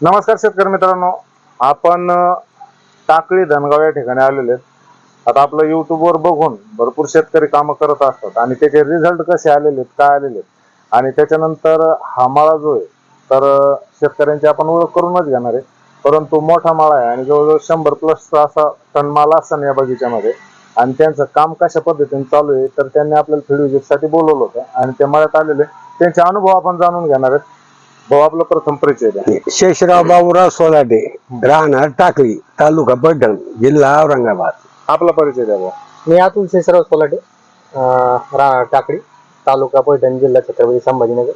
नमस्कार शेतकरी मित्रांनो. आपण टाकळी धनगाव या ठिकाणी आलेले आहेत. आता आपलं युट्यूबवर बघून भरपूर शेतकरी कामं करत असतात आणि त्याचे रिझल्ट कसे आलेले आहेत, काय आलेले आहेत. आणि त्याच्यानंतर हा माळा जो आहे तर शेतकऱ्यांची आपण ओळख करूनच घेणार आहे. परंतु मोठा माळा आहे आणि जवळजवळ शंभर प्लस असा टन माल असताना या बगीच्यामध्ये. आणि त्यांचं काम कशा पद्धतीने चालू आहे तर त्यांनी आपल्याला फीड बोलवलं होतं. आणि ते मळ्यात आलेले त्यांचे अनुभव आपण जाणून घेणार आहेत. भाऊ आपला प्रथम परिचय द्या. शेषराव बाबूराव सोलाटे राहणार टाकळी तालुका पैठण जिल्हा औरंगाबाद. आपला परिचय द्या भाऊ. मी अतुल शेषराव सोलाटे अं, राहणार टाकळी तालुका पैठण जिल्हा छत्रपती संभाजीनगर.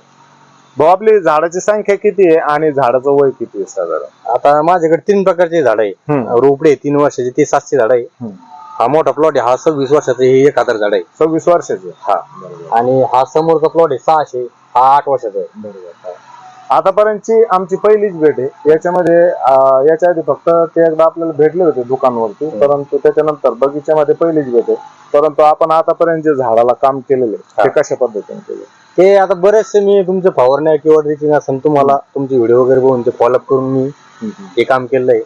भाऊ आपली झाडाची संख्या किती आहे आणि झाडाचं वय किती आहे साधारण? आता माझ्याकडे तीन प्रकारचे झाड आहे. रोपडे तीन वर्षाचे ते सातशे झाड आहे हम्म. हा मोठा प्लॉट आहे हा सव्वीस वर्षाचा हे एक हजार झाड आहे सव्वीस वर्षाचे हा आणि हा समोरचा प्लॉट आहे सहाशे हा आठ वर्षाचा आहे. आतापर्यंतची आमची पहिलीच भेट आहे. याच्यामध्ये याच्या आधी फक्त ते एकदा आपल्याला भेटले होते दुकानवरती परंतु त्याच्यानंतर बगीच्यामध्ये पहिलीच भेट आहे. परंतु आपण आतापर्यंत जे झाडाला काम केलेले ते कशा पद्धतीने केले ते आता बरेचसे मी तुमचे फवारण्या किंवा ड्रिचिंग असेल तुम्हाला तुमचे व्हिडिओ वगैरे बघून ते फॉलोअप करून मी हे काम केलंय.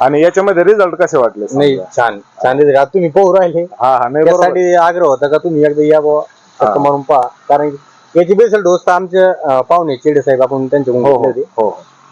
आणि याच्यामध्ये रिझल्ट कसे वाटले नाही? छान. छान. आता तुम्ही पोहू राहिले. हा हा नाही आग्रह होता का तुम्ही एकदा या म्हणून पहा. कारण की याची बेसल डोस तर आमचे अं, पाहुणे चिडे साहेब आपण त्यांच्याकडून हो घेतले हो होते हो.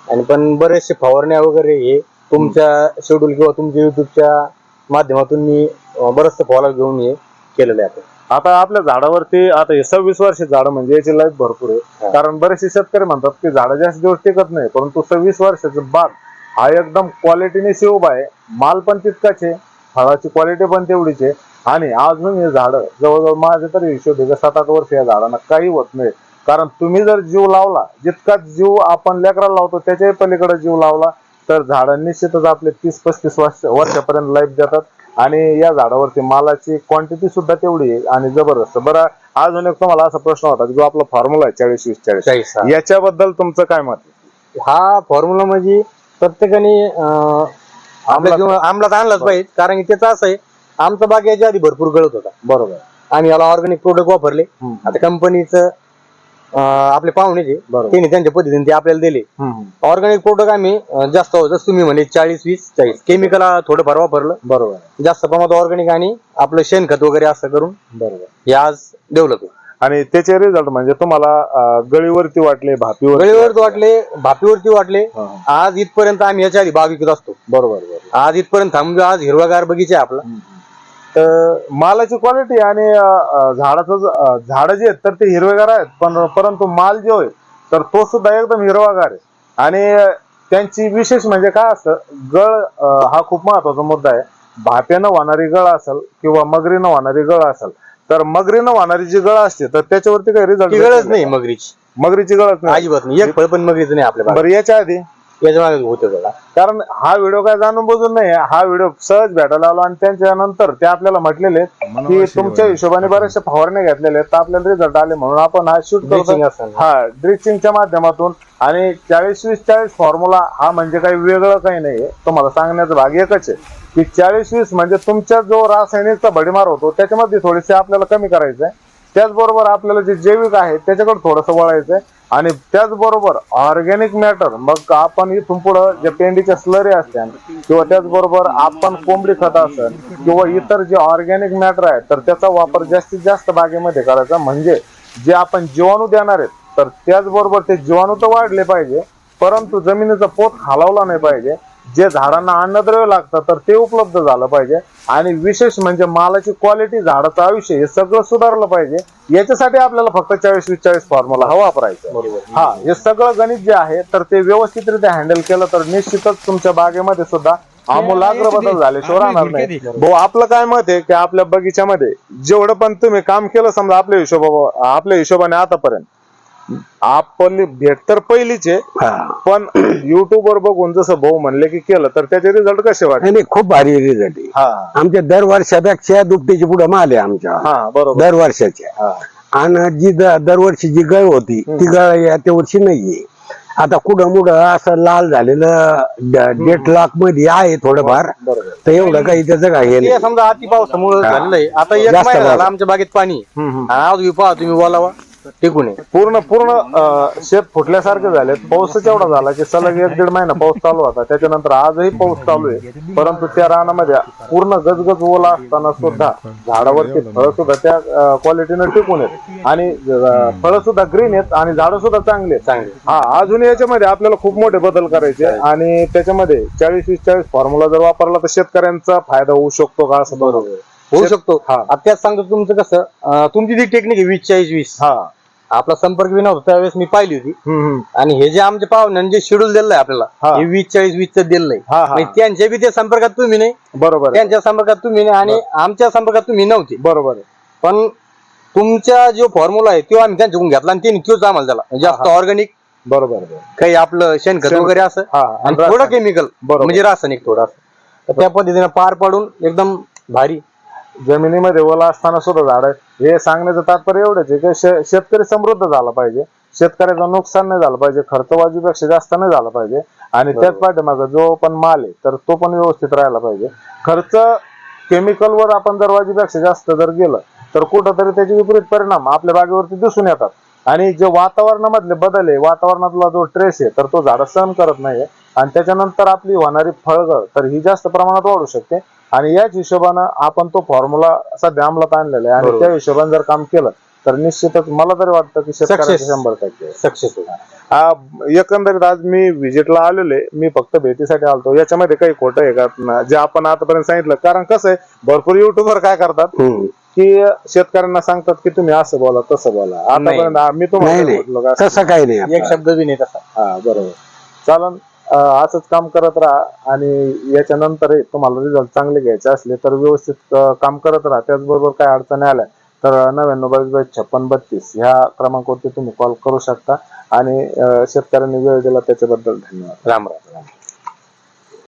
आणि पण बरेचसे फवारण्या वगैरे हे तुमच्या शेड्यूल किंवा तुमच्या युट्यूबच्या माध्यमातून मी बरचसं फॉलो घेऊन हे केलेलं आहे आपण आता आपल्या झाडावरती आता हे सव्वीस वर्ष झाड म्हणजे याची लाईफ भरपूर आहे. हा. कारण बरेचसे शेतकरी म्हणतात की झाडं जास्त दिवस टिकत नाही परंतु सव्वीस वर्षाचं बाग हा एकदम क्वालिटीने शिवब आहे. माल पण तितकाच आहे. फळाची क्वालिटी पण तेवढीच आहे. आणि अजून हे झाड जवळजवळ माझे तरी हिशोब आहे सात आठ वर्ष या झाडांना काही होत नाही. कारण तुम्ही जर जीव लावला जितकाच जीव आपण लेकराला लावतो त्याच्याही पलीकडे जीव लावला तर झाडं निश्चितच आपले तीस पस्तीस वर्ष वर्षापर्यंत लाईफ देतात. आणि या झाडावरती मालाची क्वांटिटी सुद्धा तेवढी आहे आणि जबरदस्त. बरं अजून एक तुम्हाला असा प्रश्न होता की जो आपला फॉर्म्युला आहे चाळीस वीस चाळीस चाळीस. याच्याबद्दल तुमचं काय मत? हा फॉर्म्युला म्हणजे प्रत्येकाने आपल्या जीवन अंमलात आणलाच पाहिजे कारण की त्याचं असं आहे आमचा बाग याच्या आधी भरपूर गळत होता. बरोबर. आम्ही याला ऑर्गॅनिक प्रोडक्ट वापरले. आता कंपनीचं आपले पाहुणे जे बरोबर. त्यांनी त्यांच्या पद्धतीने ते आपल्याला दिले. ऑर्गॅनिक प्रोडक्ट आम्ही जास्त जसं तुम्ही म्हणे चाळीस वीस चाळीस. केमिकल थोडंफार वापरलं. बरोबर. जास्त प्रमाणात ऑर्गॅनिक आणि आपलं शेणखत वगैरे असं करून बरोबर. हे आज डेव्हलप आणि त्याचे रिझल्ट म्हणजे तुम्हाला अं, गळीवरती वाटले भापीवर गळीवरती वाटले. भापीवरती वाटले. हा. आज इथपर्यंत आम्ही याच्या आधी बाग विकत असतो. बरोबर बरोबर. आज इथपर्यंत थांबलो आज हिरवागार बगीचा आहे आपला. तर मालाची क्वालिटी आणि अं, अं, झाडाचं ज- अं, झाडं जे आहेत तर ते हिरवेगार आहेत. पण परंतु माल जो आहे तर तो सुद्धा एकदम हिरवागार आहे. आणि अं, त्यांची विशेष म्हणजे काय असतं गळ अं, हा खूप महत्त्वाचा मुद्दा आहे. भाप्यानं होणारी गळ असेल किंवा मगरीनं होणारी गळ असेल तर मगरीनं होणारी जी गळ असते तर त्याच्यावरती काही ती गरज रिझल्ट नाही. मगरीची. मगरीची गळच नाही. अजिबात नाही. एक फळ पण मगरीचं नाही आपल्या बरं याच्या आधी? याच्या मागे होतं कारण हा व्हिडिओ काय जाणून बुजून नाही हा व्हिडिओ सहज भेटायला आलो आणि त्यांच्या नंतर ते आपल्याला म्हटलेले की तुमच्या हिशोबाने बऱ्याचशा फवारण्या घेतलेल्या आहेत तर आपल्याला रिझल्ट आले म्हणून आपण हा शूट Bleaching करतो. हा ड्रिचिंगच्या माध्यमातून. आणि चाळीस वीस चाळीस फॉर्म्युला हा म्हणजे काही वेगळं काही नाहीये. तुम्हाला सांगण्याचा भाग एकच आहे. की चाळीस वीस म्हणजे तुमच्या जो रासायनिकचा भडीमार होतो त्याच्यामध्ये थोडेसे आपल्याला कमी करायचं आहे त्याचबरोबर आपल्याला जे जैविक आहे त्याच्याकडे थोडंसं वळायचं आहे आणि त्याचबरोबर ऑर्गॅनिक मॅटर मग आपण इथून पुढं जे पेंडीच्या स्लरी असतात किंवा त्याचबरोबर आपण कोंबडी खत असेल किंवा इतर जे ऑर्गॅनिक मॅटर आहे तर त्याचा वापर जास्तीत जास्त बागेमध्ये करायचा. म्हणजे जे आपण जीवाणू देणार आहेत तर त्याचबरोबर ते जीवाणू तर वाढले पाहिजे परंतु जमिनीचा पोत खालावला नाही पाहिजे. जे झाडांना अन्नद्रव्य लागतं तर ते उपलब्ध झालं पाहिजे. आणि विशेष म्हणजे मालाची क्वालिटी झाडाचं आयुष्य हे सगळं सुधारलं पाहिजे. याच्यासाठी आपल्याला फक्त चाळीस वीस चाळीस फॉर्म्युला हा वापरायचा. हा हे सगळं गणित जे आहे तर ते व्यवस्थितरित्या हँडल केलं तर निश्चितच तुमच्या बागेमध्ये सुद्धा आमूलाग्र बदल झाल्याशिवाय राहणार नाही. भाऊ आपलं काय मत आहे की आपल्या बगीच्यामध्ये जेवढं पण तुम्ही काम केलं समजा आपल्या हिशोबा आपल्या हिशोबाने आतापर्यंत आपली भेट तर पहिलीच आहे पण युट्यूब वर बघून जसं भाऊ म्हणले की केलं तर त्याचे रिझल्ट कसे वाटले? आणि खूप भारी रिझल्ट आहे. हा. आमच्या दरवर्षापेक्षा दुपटीची पुढे माल आहे आमच्या. हा बरोबर. दरवर्षाच्या हा. आणि जी द- दरवर्षी जी गळ होती ती गळ या वर्षी नाहीये. आता कुठं मुडं असं लाल झालेलं ड- दीड लाखमध्ये आहे थोडंफार. बरोबर तर एवढं काही त्याचं काही हे ते नाही. समजा अति पावसामुळे झालेलं आहे. आता एक जास्त महिना झाला पाऊस. आमच्या बागेत पाणी हम्म, हम्म. आणि आज पहा तुम्ही बोलावा. टिकून आहे. पूर्ण पूर्ण अं, शेत फुटल्यासारखे झाले पाऊसच एवढा झाला की सलग एक दीड महिना पाऊस चालू होता. त्याच्यानंतर आजही पाऊस चालू आहे. परंतु त्या रानामध्ये पूर्ण गजगज ओला असताना सुद्धा झाडावरती फळं सुद्धा त्या क्वालिटीनं टिकून आहेत. आणि फळं सुद्धा ग्रीन आहेत आणि झाडं सुद्धा चांगली आहेत. चांगले हा अजून याच्यामध्ये आपल्याला खूप मोठे बदल करायचे आणि त्याच्यामध्ये चाळीस वीस चाळीस फॉर्म्युला जर वापरला तर शेतकऱ्यांचा फायदा होऊ शकतो का असं बरोबर होऊ शकतो हा. आता सांगतो तुमचं कसं तुमची जी टेक्निक आहे वीस चाळीस वीस हा आपला संपर्क बी नव्हता त्यावेळेस मी पाहिली होती. आणि हे जे आमच्या पाहुण्याने जे शेड्यूल दिलंय आपल्याला हा. वीस चाळीस वीसचं दिलंय हा, हा. म्हणजे त्यांच्या बी त्या संपर्कात तुम्ही नाही बरोबर आहे. त्यांच्या संपर्कात तुम्ही नाही आणि आमच्या संपर्कात तुम्ही नव्हते बरोबर आहे. पण तुमचा जो फॉर्म्युला आहे तो आम्ही त्यांच्याकडून घेतला आणि त्यांनी तोच आम्हाला दिला जास्त ऑर्गॅनिक बरोबर आहे. काही आपलं शेणखत शेण- वगैरे असं हा, आणि थोडं. केमिकल बरोबर. म्हणजे रासायनिक थोडं असं त्या पद्धतीने पार पाडून एकदम भारी जमिनीमध्ये ओला असताना सुद्धा झाड हे सांगण्याचं तात्पर्य एवढंच आहे की शे- शेतकरी समृद्ध झाला पाहिजे. शेतकऱ्याचं नुकसान नाही झालं पाहिजे. खर्च बाजूपेक्षा जास्त नाही झाला पाहिजे. आणि त्याच पाठीमागं जो पण माल आहे तर तो पण व्यवस्थित राहायला पाहिजे. खर्च केमिकलवर आपण जर वाजीपेक्षा जास्त जर गेलं तर कुठंतरी त्याचे विपरीत परिणाम आपल्या बागेवरती दिसून येतात. आणि जे वातावरणामधले बदल आहे वातावरणातला जो ट्रेस आहे तर तो झाड सहन करत नाहीये. आणि त्याच्यानंतर आपली होणारी फळगळ तर ही जास्त प्रमाणात वाढू शकते. आणि याच हिशोबानं आपण तो फॉर्म्युला सध्या अंमलात आणलेला आहे. आणि. त्या हिशोबाने जर काम केलं तर निश्चितच मला तरी वाटतं की शेतकऱ्याचं. शंभर टक्के. सक्सेस एकंदरीत आज मी व्हिजिटला आलेलो मी फक्त भेटीसाठी आलतो. याच्यामध्ये काही खोटं आहे का? जे आपण आतापर्यंत सांगितलं. कारण कसं आहे भरपूर युट्यूबर काय करतात. की शेतकऱ्यांना सांगतात की तुम्ही असं बोला तसं बोला. आतापर्यंत आ- मी तुम्हाला नाही म्हटलं का नाही तसं काही नाही एक. शब्द बी नाही तसा. हा बरोबर. चालन अं, असंच काम करत राहा आणि याच्यानंतरही तुम्हाला रिझल्ट चांगले घ्यायचे असले तर व्यवस्थित अं, काम करत राहा. त्याचबरोबर काय अडचणी आल्या तर नव्याण्णव बावीस बावीस छप्पन बत्तीस ह्या क्रमांकावरती तुम्ही कॉल करू शकता आणि अं, शेतकऱ्यांनी वेळ दिला त्याच्याबद्दल धन्यवाद. राम राम.